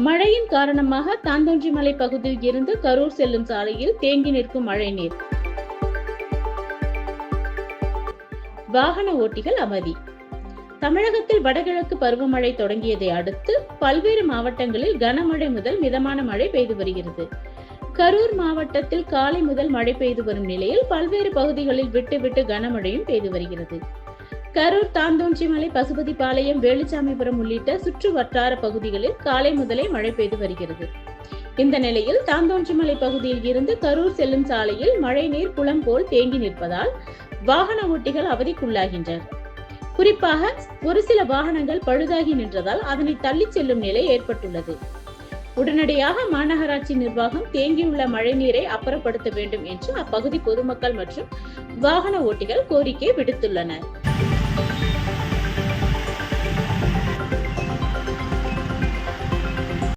மழையின் காரணமாக தாந்தோன்றிமலை பகுதியில் இருந்து கரூர் செல்லும் சாலையில் தேங்கி நிற்கும் மழைநீர். வாகன ஓட்டிகள் அவதி. தமிழகத்தில் வடகிழக்கு பருவமழை தொடங்கியதை அடுத்து பல்வேறு மாவட்டங்களில் கனமழை முதல் மிதமான மழை பெய்து வருகிறது. கரூர் மாவட்டத்தில் காலை முதல் மழை பெய்து வரும் நிலையில் பல்வேறு பகுதிகளில் விட்டு விட்டு கனமழையும் பெய்து வருகிறது. கரூர் தாந்தோன்றிமலை பசுபதிபாளையம் வேலுச்சாமிபுரம் உள்ளிட்ட சுற்று வட்டார பகுதிகளில் காலை முதலே மழை பெய்து வருகிறது. இந்த நிலையில் தாந்தோன்றிமலை பகுதியில் இருந்து கரூர் செல்லும் சாலையில் மழைநீர் குளம் போல் தேங்கி நிற்பதால் வாகன ஓட்டிகள் அவதிக்குள்ளாகின்றனர். குறிப்பாக ஒரு சில வாகனங்கள் பழுதாகி நின்றதால் அதனை தள்ளிச் செல்லும் நிலை ஏற்பட்டுள்ளது. உடனடியாக மாநகராட்சி நிர்வாகம் தேங்கியுள்ள மழைநீரை அப்புறப்படுத்த வேண்டும் என்று அப்பகுதி பொதுமக்கள் மற்றும் வாகன ஓட்டிகள் கோரிக்கை விடுத்துள்ளனர்.